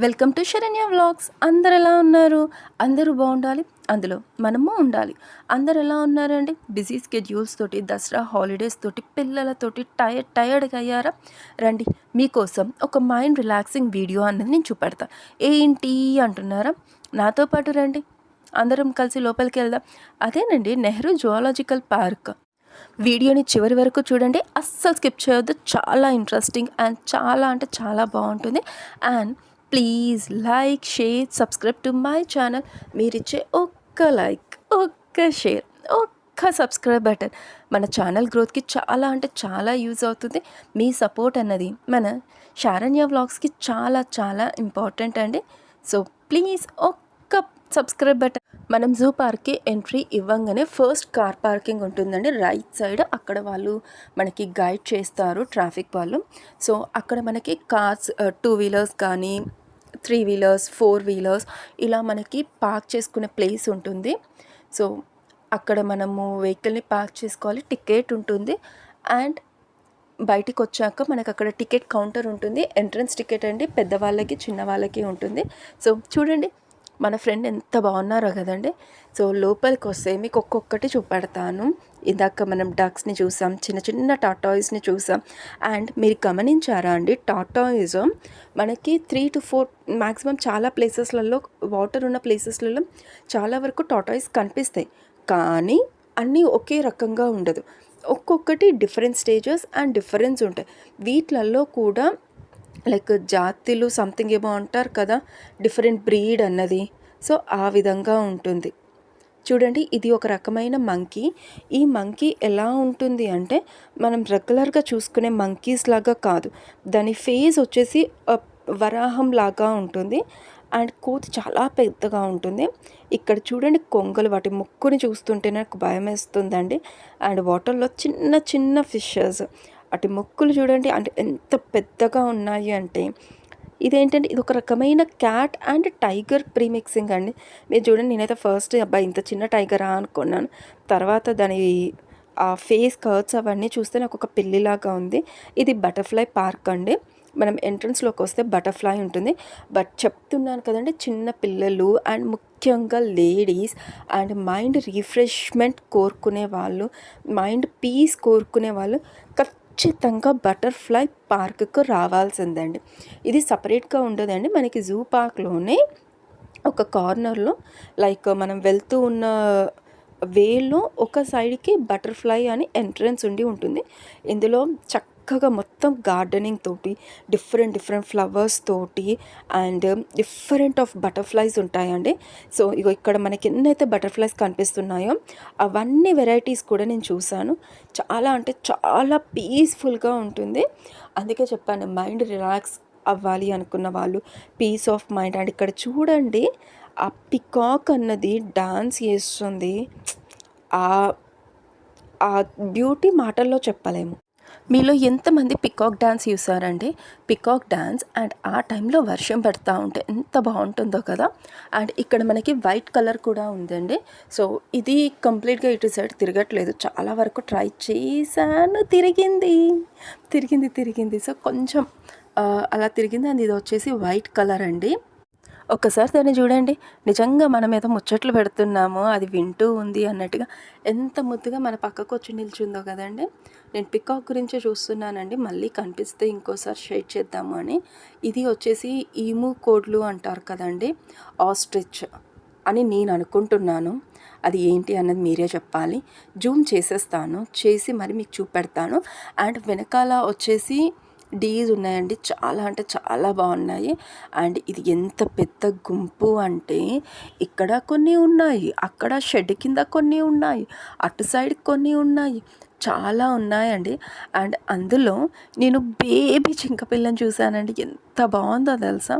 Welcome to Saranya vlogs. అందరు ఎలా ఉన్నారు? అందరూ బాగుండాలి. అందులో మనము ఉండాలి. అందరు ఎలా ఉన్నారండి? బిజీ స్కెడ్యూల్స్ తోటి దసరా హాలిడేస్ తోటి పిల్లలతోటి టైర్డ్ టైర్డ్గా అయ్యారా? రండి మీకోసం ఒక మైండ్ రిలాక్సింగ్ వీడియో అన్నది నేను చూపెడతా. ఏంటి అంటున్నారా? నాతో పాటు రండి. అందరం కలిసి లోపలికి వెళ్దాం. అదేనండి నెహ్రూ జువాలజికల్ పార్క్. వీడియోని చివరి వరకు చూడండి. అస్సలు స్కిప్ చేయొద్దు. చాలా ఇంట్రెస్టింగ్ అండ్ చాలా అంటే చాలా బాగుంటుంది. And please like share subscribe to my channel మీరిచ్చే ఒక్క లైక్ ఒక్క షేర్ ఒక్క సబ్స్క్రైబ్ బటన్ మన ఛానల్ గ్రోత్కి చాలా అంటే చాలా యూజ్ అవుతుంది. మీ సపోర్ట్ అన్నది మన శారణ్య వ్లాగ్స్కి చాలా చాలా ఇంపార్టెంట్ అండి. సో ప్లీజ్ ఒక్క సబ్స్క్రైబ్ బటన్ మనం జూ పార్క్కి ఎంట్రీ ఇవ్వంగానే ఫస్ట్ కార్ పార్కింగ్ ఉంటుందండి. రైట్ సైడ్ అక్కడ వాళ్ళు మనకి గైడ్ చేస్తారు ట్రాఫిక్ వాళ్ళు. సో అక్కడ మనకి కార్స్ టూ వీలర్స్ కానీ త్రీ వీలర్స్ ఫోర్ వీలర్స్ ఇలా మనకి పార్క్ చేసుకునే ప్లేస్ ఉంటుంది. సో అక్కడ మనము వెహికల్ని పార్క్ చేసుకోవాలి టికెట్ ఉంటుంది. అండ్ బయటికి వచ్చాక మనకు అక్కడ టికెట్ కౌంటర్ ఉంటుంది. ఎంట్రన్స్ టికెట్ అండి పెద్దవాళ్ళకి చిన్నవాళ్ళకి ఉంటుంది. సో చూడండి మన ఫ్రెండ్ ఎంత బాగున్నారో కదండి. సో లోపలికి వస్తే మీకు ఒక్కొక్కటి చూపెడతాను. ఇందాక మనం డక్స్ని చూసాం చిన్న చిన్న టాటాయిస్ని చూసాం. అండ్ మీరు గమనించారా అండి టాటాయిస్ మనకి త్రీ టు ఫోర్ మ్యాక్సిమం చాలా ప్లేసెస్లలో వాటర్ ఉన్న ప్లేసెస్లలో చాలా వరకు టాటాయిస్ కనిపిస్తాయి. కానీ అన్నీ ఒకే రకంగా ఉండదు. ఒక్కొక్కటి డిఫరెంట్ స్టేజెస్ అండ్ డిఫరెన్స్ ఉంటాయి. వీటిలలో కూడా లైక్ జాతులు సంథింగ్ ఏమో అంటారు కదా డిఫరెంట్ బ్రీడ్ అన్నది. సో ఆ విధంగా ఉంటుంది. చూడండి ఇది ఒక రకమైన మంకీ. ఈ మంకీ ఎలా ఉంటుంది అంటే మనం రెగ్యులర్గా చూసుకునే మంకీస్ లాగా కాదు. దాని ఫేస్ వచ్చేసి వరాహం లాగా ఉంటుంది. అండ్ కోతి చాలా పెద్దగా ఉంటుంది. ఇక్కడ చూడండి కొంగలు వాటి ముక్కుని చూస్తుంటే నాకు భయం వేస్తుందండి అండ్ వాటర్లో చిన్న చిన్న ఫిషెస్. అటు ముక్కులు చూడండి అంటే ఎంత పెద్దగా ఉన్నాయి అంటే ఇదేంటంటే ఇది ఒక రకమైన క్యాట్ అండ్ టైగర్ ప్రీమిక్సింగ్ అండి. మీరు చూడండి నేనైతే ఫస్ట్ అబ్బాయి ఇంత చిన్న టైగరా అనుకున్నాను. తర్వాత దాని ఆ ఫేస్ కర్ట్స్ అవన్నీ చూస్తే నాకు ఒక పిల్లిలాగా ఉంది. ఇది బటర్ఫ్లై పార్క్ అండి. మనం ఎంట్రన్స్లోకి వస్తే బటర్ఫ్లై ఉంటుంది. బట్ చెప్తున్నాను కదండి చిన్న పిల్లలు అండ్ ముఖ్యంగా లేడీస్ అండ్ మైండ్ రిఫ్రెష్మెంట్ కోరుకునే వాళ్ళు మైండ్ పీస్ కోరుకునే వాళ్ళు ఖచ్చితంగా బటర్ఫ్లై పార్క్కు రావాల్సిందండి. ఇది సపరేట్గా ఉండదండి. మనకి జూ పార్క్లోనే ఒక కార్నర్లో లైక్ మనం వెళ్తూ ఉన్న వేలో ఒక సైడ్కి బటర్ఫ్లై అని ఎంట్రన్స్ ఉండి ఉంటుంది. ఇందులో చక్క చక్కగా మొత్తం గార్డెనింగ్ తోటి డిఫరెంట్ డిఫరెంట్ ఫ్లవర్స్ తోటి అండ్ డిఫరెంట్ ఆఫ్ బటర్ఫ్లైస్ ఉంటాయండి. సో ఇగో ఇక్కడ మనకి ఎన్నైతే బటర్ఫ్లైస్ కనిపిస్తున్నాయో అవన్నీ వెరైటీస్ కూడా నేను చూశాను. చాలా అంటే చాలా పీస్ఫుల్గా ఉంటుంది. అందుకే చెప్పాను మైండ్ రిలాక్స్ అవ్వాలి అనుకున్న వాళ్ళు పీస్ ఆఫ్ మైండ్. అండ్ ఇక్కడ చూడండి ఆ పికాక్ అన్నది డాన్స్ చేస్తుంది. ఆ బ్యూటీ మాటల్లో చెప్పలేము. మీలో ఎంతమంది పికాక్ డ్యాన్స్ చూసారండి? పికాక్ డ్యాన్స్ అండ్ ఆ టైంలో వర్షం పడుతూ ఉంటే ఎంత బాగుంటుందో కదా? అండ్ ఇక్కడ మనకి వైట్ కలర్ కూడా ఉందండి. సో ఇది కంప్లీట్గా ఇటు సైడ్ తిరగట్లేదు. చాలా వరకు ట్రై చేశాను. తిరిగింది. తిరిగింది తిరిగింది. సో కొంచెం అలా తిరిగింది. అండ్ ఇది వచ్చేసి వైట్ కలర్ అండి. ఒక్కసారి దాన్ని చూడండి. నిజంగా మనం ఏదో ముచ్చట్లు పెడుతున్నాము. అది వింటూ ఉంది అన్నట్టుగా. ఎంత ముద్దుగా మన పక్కకు వచ్చి నిల్చుందో కదండి. నేను పికాక్ గురించే చూస్తున్నానండి. మళ్ళీ కనిపిస్తే ఇంకోసారి షేర్ చేద్దాము అని. ఇది వచ్చేసి ఈము కోడ్లు అంటారు కదండి. ఆస్ట్రిచ్ అని నేను అనుకుంటున్నాను. అది ఏంటి అన్నది మీరే చెప్పాలి. జూమ్ చేసేస్తాను. చేసి మరి మీకు చూపెడతాను. అండ్ వెనకాల వచ్చేసి డీస్ ఉన్నాయండి. చాలా అంటే చాలా బాగున్నాయి. అండ్ ఇది ఎంత పెద్ద గుంపు అంటే ఇక్కడ కొన్ని ఉన్నాయి. అక్కడ షెడ్ కింద కొన్ని ఉన్నాయి. అటు సైడ్ కొన్ని ఉన్నాయి. చాలా ఉన్నాయండి. అండ్ అందులో నేను బేబీ జింక పిల్లని చూశానండి. ఎంత బాగుందో తెలుసా?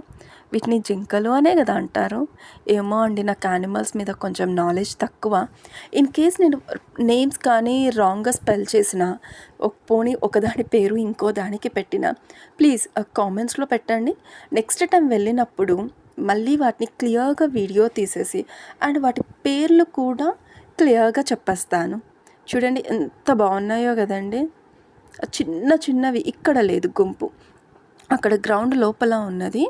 వీటిని జింకలు అనే కదా అంటారు. ఏమో అండి నాకు యానిమల్స్ మీద కొంచెం నాలెడ్జ్ తక్కువ. ఇన్ కేస్ నేను నేమ్స్ కానీ రాంగ్గా స్పెల్ చేసిన ఒక పోనీ ఒకదాని పేరు ఇంకో దానికి పెట్టిన ప్లీజ్ కామెంట్స్లో పెట్టండి. నెక్స్ట్ టైం వెళ్ళినప్పుడు మళ్ళీ వాటిని క్లియర్గా వీడియో తీసేసి అండ్ వాటి పేర్లు కూడా క్లియర్గా చెప్పేస్తాను. చూడండి ఎంత బాగున్నాయో కదండి. చిన్న చిన్నవి ఇక్కడ లేదు గుంపు. అక్కడ గ్రౌండ్ లోపల ఉన్నది.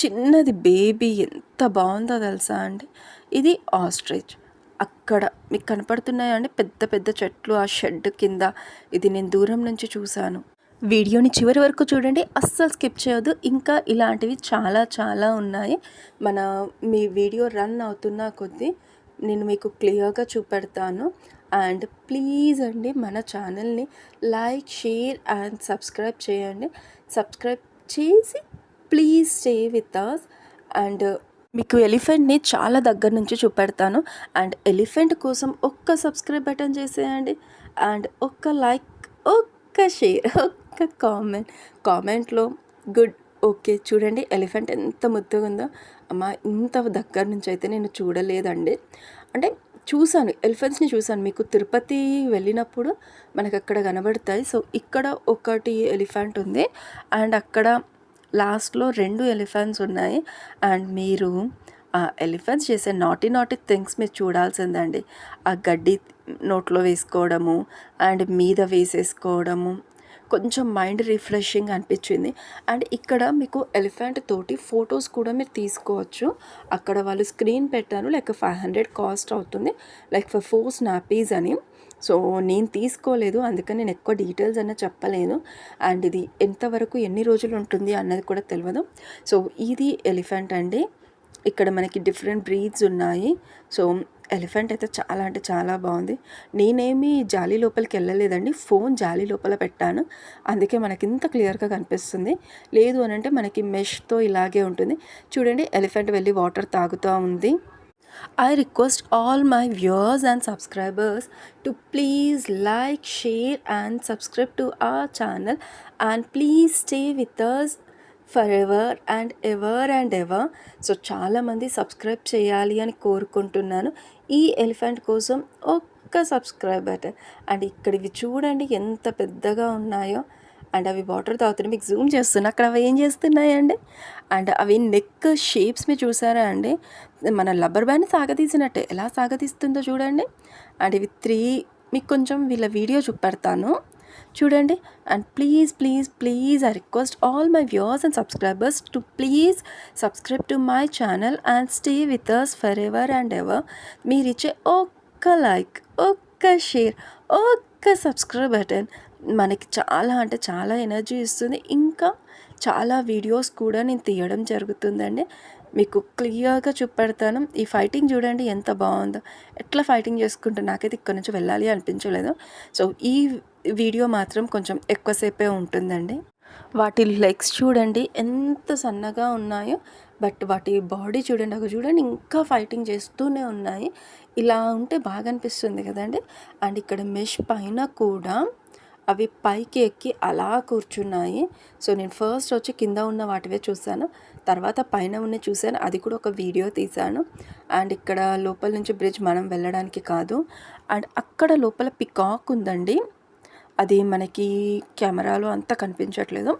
చిన్నది బేబీ ఎంత బాగుందో తెలుసా అండి. ఇది ఆస్ట్రిచ్. అక్కడ మీకు కనపడుతున్నాయా అండి? పెద్ద పెద్ద చెట్లు ఆ షెడ్ కింద. ఇది నేను దూరం నుంచి చూశాను. వీడియోని చివరి వరకు చూడండి. అస్సలు స్కిప్ చేయొద్దు. ఇంకా ఇలాంటివి చాలా చాలా ఉన్నాయి. మన మీ వీడియో రన్ అవుతున్న కొద్దీ నేను మీకు క్లియర్గా చూపెడతాను. అండ్ ప్లీజ్ అండి మన ఛానల్ని లైక్ షేర్ అండ్ సబ్స్క్రైబ్ చేయండి. సబ్స్క్రైబ్ చేసి please stay with us and మీకు ఎలిఫెంట్ని చాలా దగ్గర నుంచి చూపెడతాను. అండ్ ఎలిఫెంట్ కోసం ఒక్క సబ్స్క్రైబ్ బటన్ చేసేయండి. అండ్ ఒక్క లైక్ ఒక్క షేర్ ఒక్క కామెంట్. కామెంట్లో గుడ్ ఓకే చూడండి ఎలిఫెంట్ ఎంత ముద్దుగా ఉందో అమ్మ ఇంత దగ్గర నుంచి అయితే నేను చూడలేదండి. అంటే చూశాను ఎలిఫెంట్స్ని చూశాను. మీకు తిరుపతి వెళ్ళినప్పుడు మనకు అక్కడ కనబడతాయి. సో ఇక్కడ ఒకటి ఎలిఫెంట్ ఉంది. అండ్ అక్కడ లాస్ట్లో రెండు ఎలిఫెంట్స్ ఉన్నాయి. అండ్ మీరు ఆ ఎలిఫెంట్స్ చేసే నాటి నాటి థింగ్స్ మీరు చూడాల్సిందండి. ఆ గడ్డి నోట్లో వేసుకోవడము అండ్ మీద వేసేసుకోవడము కొంచెం మైండ్ రిఫ్రెషింగ్ అనిపించింది. అండ్ ఇక్కడ మీకు ఎలిఫెంట్ తోటి ఫొటోస్ కూడా మీరు తీసుకోవచ్చు. అక్కడ వాళ్ళు స్క్రీన్ పెట్టారు. లైక్ ఫైవ్ హండ్రెడ్ కాస్ట్ అవుతుంది. లైక్ ఫర్ ఫోర్ స్నాపీస్ అని. సో నేను తీసుకోలేదు. అందుకని నేను ఎక్కువ డీటెయిల్స్ అన్న చెప్పలేను అండ్ ఇది ఎంతవరకు ఎన్ని రోజులు ఉంటుంది అన్నది కూడా తెలియదు సో ఇది ఎలిఫెంట్ అండి. ఇక్కడ మనకి డిఫరెంట్ బ్రీడ్స్ ఉన్నాయి. సో ఎలిఫెంట్ అయితే చాలా అంటే చాలా బాగుంది. నేనేమి జాలి లోపలికి వెళ్ళలేదండి. ఫోన్ జాలి లోపల పెట్టాను. అందుకే మనకి ఇంత క్లియర్గా కనిపిస్తుంది. లేదు అని అంటే మనకి మెష్తో ఇలాగే ఉంటుంది. చూడండి ఎలిఫెంట్ వెళ్ళి వాటర్ తాగుతూ ఉంది. I request all my viewers and subscribers to please like share and subscribe to ఆ channel and please stay with us for ever and ever and ever so చాలామంది సబ్స్క్రైబ్ చేయాలి అని కోరుకుంటున్నాను. ఈ ఎలిఫెంట్ కోసం ఒక్క సబ్స్క్రైబ్ బటన్ అండ్ ఇక్కడ ఇవి చూడండి ఎంత పెద్దగా ఉన్నాయో. అండ్ అవి వాటర్ తాగుతున్నాయి మీకు జూమ్ చేస్తున్నా అక్కడ అవి ఏం చేస్తున్నాయండి? అండ్ అవి నెక్ షేప్స్ మీరు చూసారా అండి? మన లబ్బర్ బ్యాండ్ సాగతీసినట్టే. ఎలా సాగతీస్తుందో చూడండి. అండ్ ఇవి త్రీ మీకు కొంచెం వీళ్ళ వీడియో చూపెడతాను. చూడండి. And please please please I request all my viewers and subscribers to please subscribe to my channel and stay with us for ever and ever మీరు ఇచ్చే ఒక్క లైక్ ఒక్క షేర్ ఒక్క సబ్స్క్రైబ్ బటన్ మనకి చాలా అంటే చాలా ఎనర్జీ ఇస్తుంది. ఇంకా చాలా వీడియోస్ కూడా నేను తీయడం జరుగుతుందండి. మీకు క్లియర్గా చూపెడతాను. ఈ ఫైటింగ్ చూడండి ఎంత బాగుందో. ఎట్లా ఫైటింగ్ చేసుకుంటే నాకైతే ఇక్కడ నుంచి వెళ్ళాలి అనిపించలేదు. సో ఈ వీడియో మాత్రం కొంచెం ఎక్కువసేపే ఉంటుందండి. వాటి లెగ్స్ చూడండి ఎంత సన్నగా ఉన్నాయో బట్ వాటి బాడీ చూడండి అక్కడ చూడండి ఇంకా ఫైటింగ్ చేస్తూనే ఉన్నాయి. ఇలా ఉంటే బాగా అనిపిస్తుంది కదండి. అండ్ ఇక్కడ మెష్ పైన కూడా అవి పైకి ఎక్కి అలా కూర్చున్నాయి. సో నేను ఫస్ట్ వచ్చి కింద ఉన్న వాటివే చూశాను. తర్వాత పైన ఉన్న చూశాను. అది కూడా ఒక వీడియో తీశాను. అండ్ ఇక్కడ లోపల నుంచి బ్రిడ్జ్ మనం వెళ్ళడానికి కాదు. అండ్ అక్కడ లోపల పికాక్ ఉందండి. అది మనకి కెమెరాలో అంతా కనిపించట్లేదు.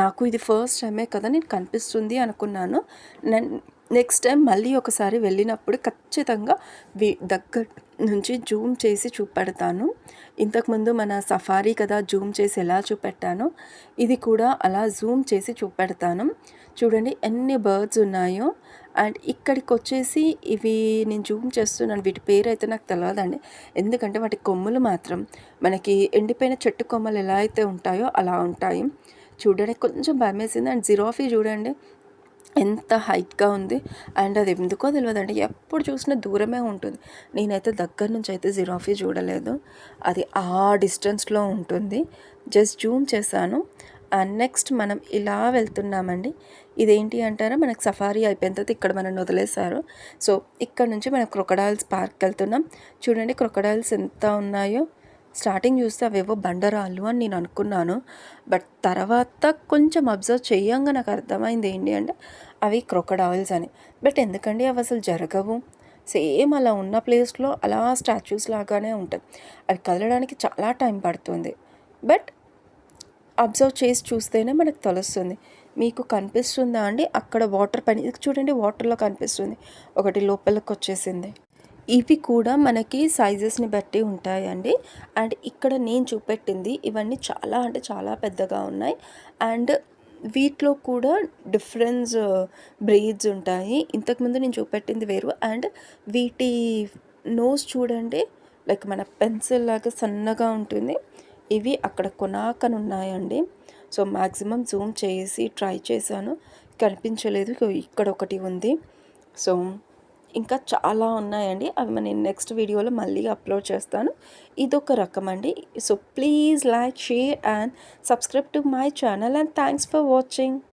నాకు ఇది ఫస్ట్ టైమే కదా నేను కనిపిస్తుంది అనుకున్నాను. నెక్స్ట్ టైం మళ్ళీ ఒకసారి వెళ్ళినప్పుడు ఖచ్చితంగా వి దగ్గర నుంచి జూమ్ చేసి చూపెడతాను. ఇంతకుముందు మన సఫారీ కదా జూమ్ చేసి ఎలా చూపెట్టానో ఇది కూడా అలా జూమ్ చేసి చూపెడతాను. చూడండి ఎన్ని బర్డ్స్ ఉన్నాయో. అండ్ ఇక్కడికి వచ్చేసి ఇవి నేను జూమ్ చేస్తున్నాను. వీటి పేరు అయితే నాకు తెలియదండి ఎందుకంటే వాటి కొమ్ములు మాత్రం మనకి ఎండిపోయిన చెట్టు కొమ్మలు ఎలా అయితే ఉంటాయో అలా ఉంటాయి. చూడడానికి కొంచెం భయమేసింది. అండ్ జిరాఫీ చూడండి. ఎంత హైట్గా ఉంది. అండ్ అది ఎందుకో తెలియదండి ఎప్పుడు చూసినా దూరమే ఉంటుంది. నేనైతే దగ్గర నుంచి అయితే జిరాఫీ చూడలేదు. అది ఆ డిస్టెన్స్లో ఉంటుంది. జస్ట్ జూమ్ చేశాను. నెక్స్ట్ మనం ఇలా వెళ్తున్నామండి. ఇదేంటి అంటారా? మనకు సఫారీ అయిపోయిన తర్వాత ఇక్కడ మనం వదిలేశారు. సో ఇక్కడ నుంచి మనం క్రొకడైల్స్ పార్క్ వెళ్తున్నాం. చూడండి క్రొకడైల్స్ ఎంత ఉన్నాయో. స్టార్టింగ్ చూస్తే అవేవో బండరాళ్ళు అని నేను అనుకున్నాను. బట్ తర్వాత కొంచెం అబ్జర్వ్ చేయంగా నాకు అర్థమైంది ఏంటి అంటే అవి క్రొకడాయిల్స్ అని. బట్ ఎందుకండి అవి అసలు జరగవు? సేమ్ అలా ఉన్న ప్లేస్లో అలా స్టాచ్యూస్ లాగానే ఉంటాయి. అవి కదలడానికి చాలా టైం పడుతుంది. బట్ అబ్జర్వ్ చేసి చూస్తేనే మనకు తెలుస్తుంది. మీకు కనిపిస్తుందా అండి? అక్కడ వాటర్ పని చూడండి వాటర్లో కనిపిస్తుంది. ఒకటి లోపలికి వచ్చేసింది. ఇవి కూడా మనకి సైజెస్ని బట్టి ఉంటాయండి. అండ్ ఇక్కడ నేను చూపెట్టింది ఇవన్నీ చాలా అంటే చాలా పెద్దగా ఉన్నాయి. అండ్ వీటిలో కూడా డిఫరెన్స్ బ్రీడ్స్ uh, ఉంటాయి. ఇంతకుముందు నేను చూపెట్టింది వేరు. అండ్ వీటి నోస్ చూడండి లైక్ మన పెన్సిల్ లాగా సన్నగా ఉంటుంది. ఇవి అక్కడ కొనాకనున్నాయండి. సో మ్యాక్సిమం జూమ్ చేసి ట్రై చేశాను. కనిపించలేదు. ఇక్కడ ఒకటి ఉంది. సో ఇంకా చాలా ఉన్నాయండి. అవి నేను నెక్స్ట్ వీడియోలో మళ్ళీ అప్లోడ్ చేస్తాను. ఇదొక రకం అండి so please like share and subscribe to my channel and thanks for watching.